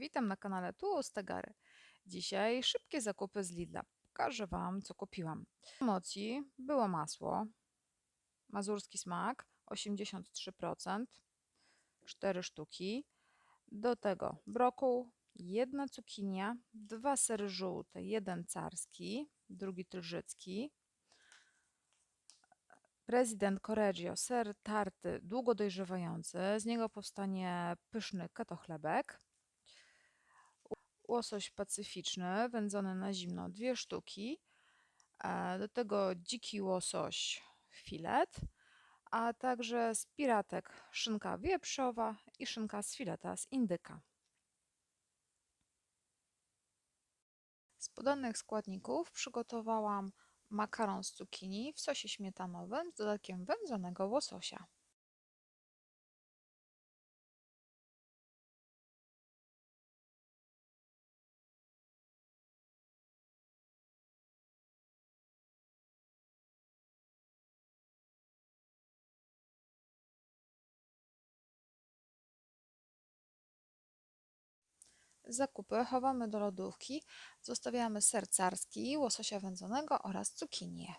Witam na kanale Tu Stegary. Dzisiaj szybkie zakupy z Lidla. Pokażę Wam, co kupiłam. W promocji było masło, mazurski smak, 83%, 4 sztuki. Do tego brokuł, jedna cukinia, dwa sery żółte, jeden carski, drugi trzycki, prezydent Correggio, ser tarty długo dojrzewający, z niego powstanie pyszny ketochlebek, łosoś pacyficzny, wędzony na zimno, dwie sztuki, e, do tego dziki łosoś filet, a także z piratek szynka wieprzowa i szynka z fileta z indyka. Z podanych składników przygotowałam makaron z cukinii w sosie śmietanowym z dodatkiem wędzonego łososia. Zakupy chowamy do lodówki. Zostawiamy ser carski, łososia wędzonego oraz cukinię.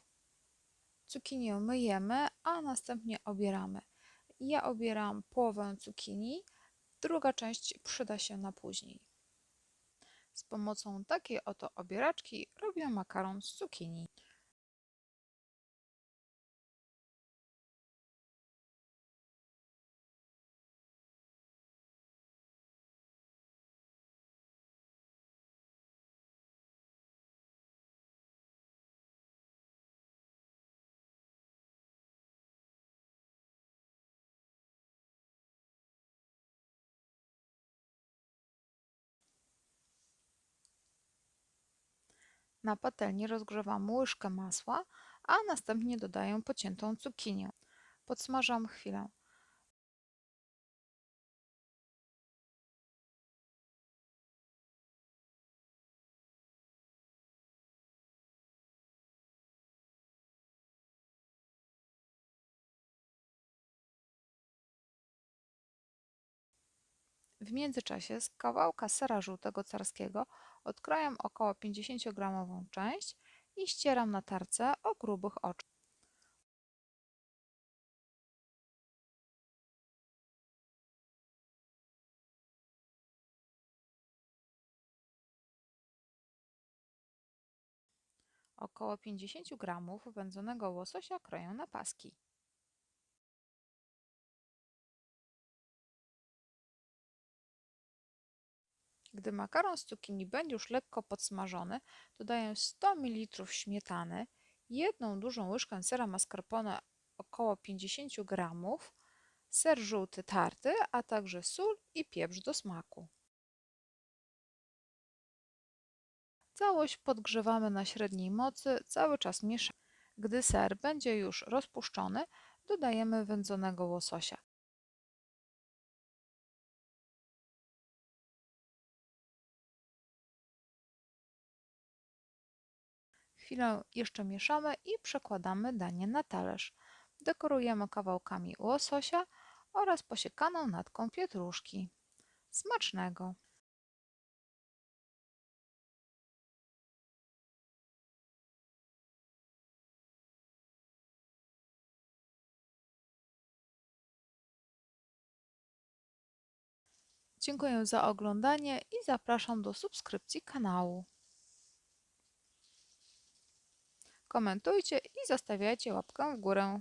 Cukinię myjemy, a następnie obieramy. Ja obieram połowę cukinii, druga część przyda się na później. Z pomocą takiej oto obieraczki robię makaron z cukinii. Na patelni rozgrzewam łyżkę masła, a następnie dodaję pociętą cukinię. Podsmażam chwilę. W międzyczasie z kawałka sera żółtego carskiego odkrajam około 50-gramową część i ścieram na tarce o grubych oczach. Około 50 gramów wędzonego łososia kroję na paski. Gdy makaron z cukinii będzie już lekko podsmażony, dodaję 100 ml śmietany, jedną dużą łyżkę sera mascarpone około 50 g, ser żółty tarty, a także sól i pieprz do smaku. Całość podgrzewamy na średniej mocy, cały czas mieszamy. Gdy ser będzie już rozpuszczony, dodajemy wędzonego łososia. Chwilę jeszcze mieszamy i przekładamy danie na talerz. Dekorujemy kawałkami łososia oraz posiekaną natką pietruszki. Smacznego! Dziękuję za oglądanie i zapraszam do subskrypcji kanału. Komentujcie i zostawiajcie łapkę w górę.